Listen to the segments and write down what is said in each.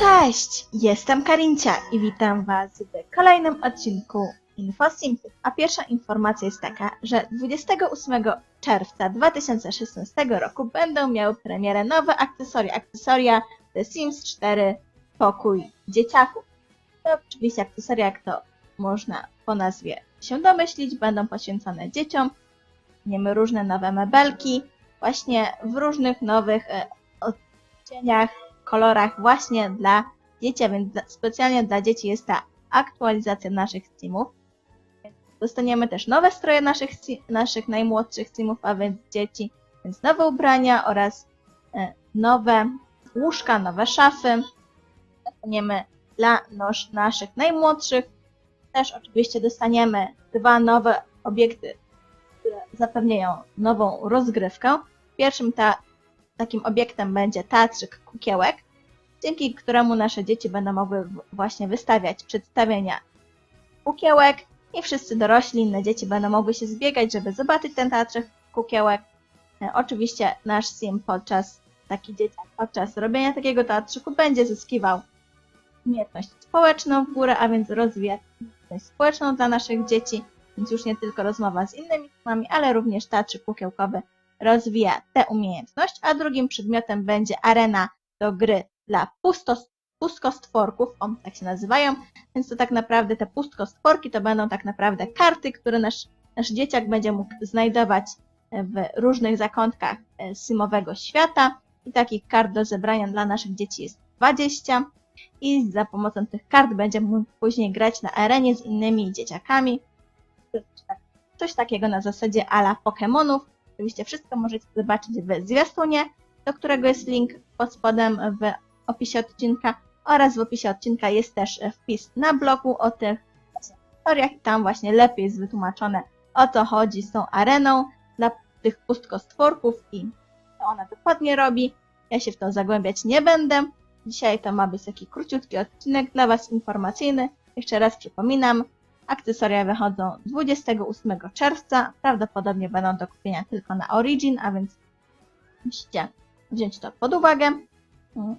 Cześć, jestem Karincia i witam Was w kolejnym odcinku InfoSimpy. A pierwsza informacja jest taka, że 28 czerwca 2016 roku będą miały premierę nowe akcesoria. Akcesoria The Sims 4 Pokój Dzieciaków. To oczywiście akcesoria, jak to można po nazwie się domyślić, będą poświęcone dzieciom. Wiemy różne nowe mebelki, właśnie w różnych nowych e, odcieniach, kolorach właśnie dla dzieci, a więc specjalnie dla dzieci jest ta aktualizacja naszych Steamów. Dostaniemy też nowe stroje naszych, naszych najmłodszych Steamów, a więc dzieci, więc nowe ubrania oraz e, nowe łóżka, nowe szafy. Dostaniemy dla nosz, naszych najmłodszych. Też oczywiście dostaniemy dwa nowe obiekty, które zapewniają nową rozgrywkę. Pierwszym ta, takim obiektem będzie teatrzyk kukiełek, dzięki któremu nasze dzieci będą mogły właśnie wystawiać przedstawienia kukiełek i wszyscy dorośli, inne dzieci będą mogły się zbiegać, żeby zobaczyć ten teatrzyk kukiełek. E, Oczywiście nasz sim podczas taki dzieciak podczas robienia takiego teatrzyku będzie zyskiwał umiejętność społeczną w górę, a więc rozwija umiejętność społeczną dla naszych dzieci, więc już nie tylko rozmowa z innymi simami, ale również teatrzyk kukiełkowy rozwija tę umiejętność, a drugim przedmiotem będzie arena do gry dla pustos, pustkostworków, on tak się nazywają, więc to tak naprawdę te pustkostworki to będą tak naprawdę karty, które nasz, nasz dzieciak będzie mógł znajdować w różnych zakątkach e, simowego świata i takich kart do zebrania dla naszych dzieci jest 20 i za pomocą tych kart będzie mógł później grać na arenie z innymi dzieciakami. Coś takiego na zasadzie ala Pokémonów. Oczywiście wszystko możecie zobaczyć w zwiastunie, do którego jest link pod spodem w opisie odcinka oraz w opisie odcinka jest też wpis na blogu o tych historiach i tam właśnie lepiej jest wytłumaczone o co chodzi z tą areną dla tych pustkostworków i co ona dokładnie robi. Ja się w to zagłębiać nie będę. Dzisiaj to ma być taki króciutki odcinek dla Was informacyjny. Jeszcze raz przypominam, akcesoria wychodzą 28 czerwca. Prawdopodobnie będą do kupienia tylko na Origin, a więc musicie wziąć to pod uwagę. Mm.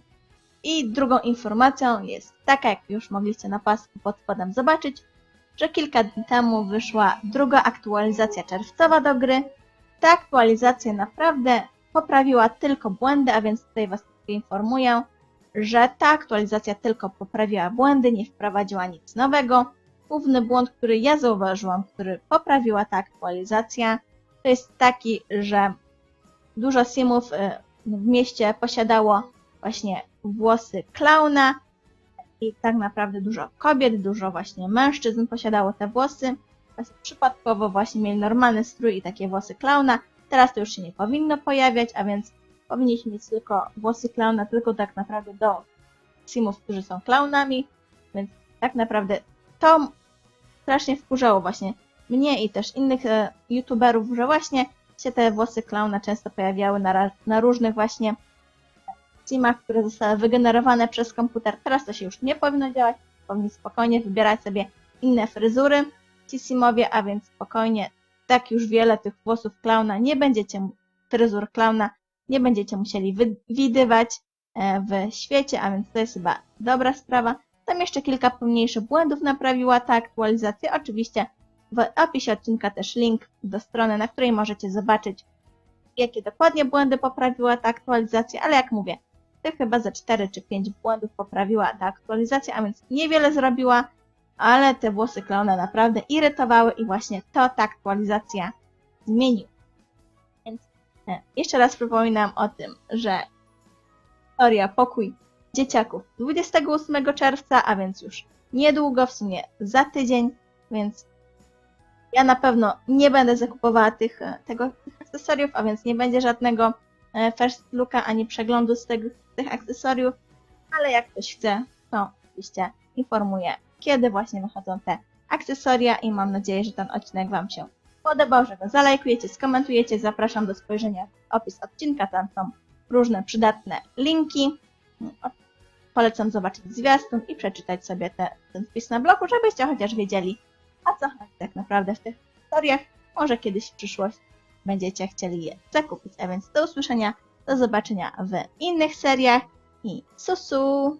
I drugą informacją jest taka, jak już mogliście na pasku pod spodem zobaczyć, że kilka dni temu wyszła druga aktualizacja czerwcowa do gry. Ta aktualizacja naprawdę poprawiła tylko błędy, a więc tutaj Was informuję, że ta aktualizacja tylko poprawiła błędy, nie wprowadziła nic nowego. Główny błąd, który ja zauważyłam, który poprawiła ta aktualizacja, to jest taki, że dużo simów y, w mieście posiadało właśnie włosy klauna i tak naprawdę dużo kobiet, dużo właśnie mężczyzn posiadało te włosy. Przypadkowo właśnie mieli normalny strój i takie włosy klauna. Teraz to już się nie powinno pojawiać, a więc powinniśmy mieć tylko włosy klauna, tylko tak naprawdę do simów, którzy są klaunami, więc tak naprawdę to strasznie wkurzało właśnie mnie i też innych e, youtuberów, że właśnie się te włosy klauna często pojawiały na, na różnych właśnie simach, które zostały wygenerowane przez komputer. Teraz to się już nie powinno działać, powinni spokojnie wybierać sobie inne fryzury ci simowie, a więc spokojnie, tak już wiele tych włosów klauna nie będziecie, fryzur klauna nie będziecie musieli widywać e, w świecie, a więc to jest chyba dobra sprawa. Tam jeszcze kilka pomniejszych błędów naprawiła ta aktualizacja. Oczywiście w opisie odcinka też link do strony, na której możecie zobaczyć, jakie dokładnie błędy poprawiła ta aktualizacja, ale jak mówię, to chyba ze 4 czy 5 błędów poprawiła ta aktualizacja, a więc niewiele zrobiła, ale te włosy klauna naprawdę irytowały i właśnie to ta aktualizacja zmieniła. Więc e, jeszcze raz przypominam o tym, że historia Pokój Dzieciaków 28 czerwca, a więc już niedługo, w sumie za tydzień, więc ja na pewno nie będę zakupowała tych, e, tego, akcesoriów, a więc nie będzie żadnego e, first looka ani przeglądu z tych, tych akcesoriów, ale jak ktoś chce, to oczywiście informuję, kiedy właśnie wychodzą te akcesoria i mam nadzieję, że ten odcinek Wam się podobał, że go zalajkujecie, skomentujecie. Zapraszam do spojrzenia w opis odcinka, tam są różne przydatne linki. O- Polecam zobaczyć zwiastun i przeczytać sobie te, ten wpis na blogu, żebyście chociaż wiedzieli, a co tak naprawdę w tych historiach. Może kiedyś w przyszłości będziecie chcieli je zakupić. A więc do usłyszenia, do zobaczenia w innych seriach i susu!